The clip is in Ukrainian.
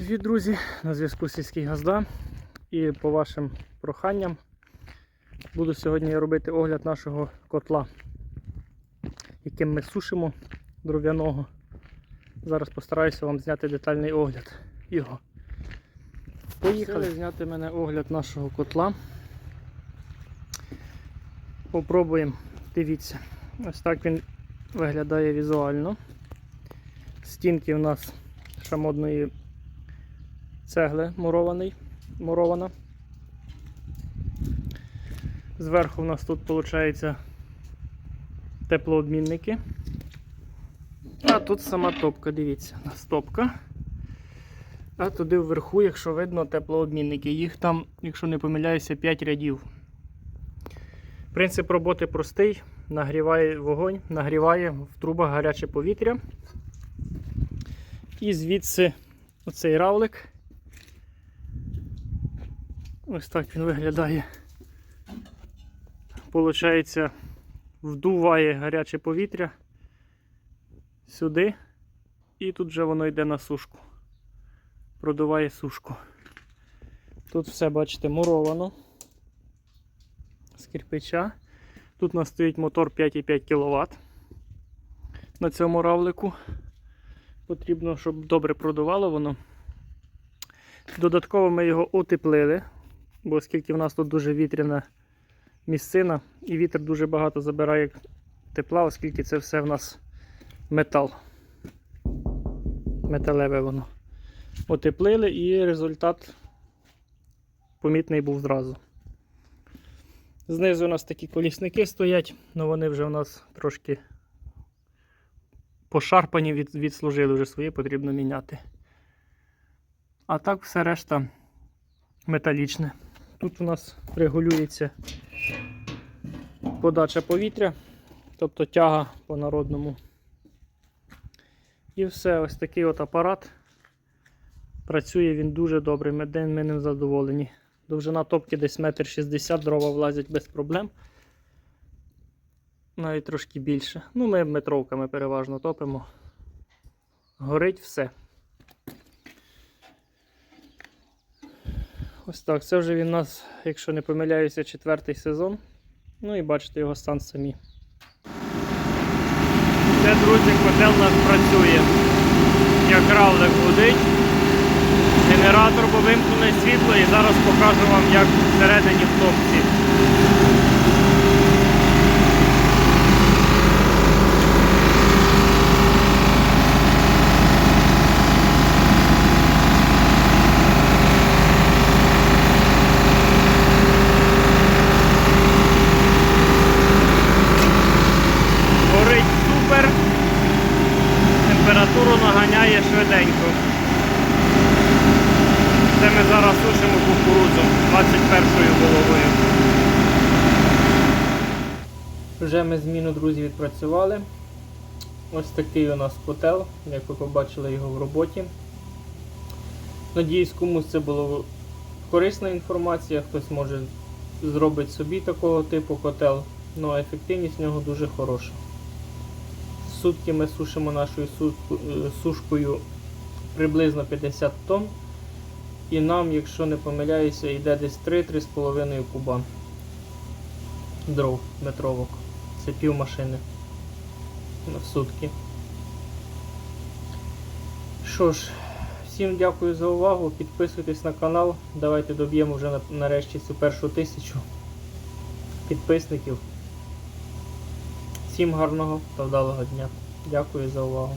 Привіт, друзі! На зв'язку сільський Газда. І по вашим проханням буду сьогодні робити огляд нашого котла, яким ми сушимо дров'яного. Зараз постараюся вам зняти детальний огляд його. Поїхали зняти мене огляд нашого котла. Попробуємо. Дивіться. Ось так він виглядає візуально. Стінки у нас шамодної цегли мурований, мурована. Зверху у нас тут виходить теплообмінники. А тут сама топка, дивіться, у нас топка. А туди вверху, якщо видно, теплообмінники. Їх там, якщо не помиляюся, 5 рядів. Принцип роботи простий. Нагріває вогонь, нагріває в трубах гаряче повітря. І звідси оцей равлик. Ось так він виглядає. Получається, вдуває гаряче повітря сюди, і тут вже воно йде на сушку. Продуває сушку. Тут все, бачите, муровано з кирпича. Тут у нас стоїть мотор 5,5 кВт на цьому равлику. Потрібно, щоб добре продувало воно. Додатково ми його утеплили, бо оскільки в нас тут дуже вітряна місцина і вітер дуже багато забирає тепла, оскільки це все в нас метал. Металеве воно. Утеплили і результат помітний був зразу. Знизу у нас такі колісники стоять, але вони вже у нас трошки пошарпані, від, відслужили вже свої, потрібно міняти. А так все решта металічне. Тут у нас регулюється подача повітря, тобто тяга по народному. І все, ось такий от апарат. Працює він дуже добре, ми, ми ним задоволені. Довжина топки десь 1,60 м, дрова влазять без проблем. Навіть трошки більше. Ну, ми метровками переважно топимо. Горить все. Ось так. Це вже він у нас, якщо не помиляюся, четвертий сезон. Ну і бачите його стан самі. Це, друзі, котел у нас працює. Як равлик гудить. Генератор повимкнене світло і зараз покажу вам, як всередині в топці. Горить супер. Температуру наганяє швиденько. Це ми зараз сушимо кукурудзу 21-ю головою. Вже ми зміну, друзі, відпрацювали. Ось такий у нас котел, як ви побачили його в роботі. Надіюсь, комусь це було корисна інформація, хтось може зробити собі такого типу котел, Ну, але ефективність в нього дуже хороша. Сутки ми сушимо нашою е, сушкою приблизно 50 тонн. І нам, якщо не помиляюся, йде десь 3-3,5 куба дров метровок. Це пів машини в сутки. Що ж, всім дякую за увагу. Підписуйтесь на канал. Давайте доб'ємо вже нарешті цю першу тисячу підписників. Всім гарного та вдалого дня. Дякую за увагу.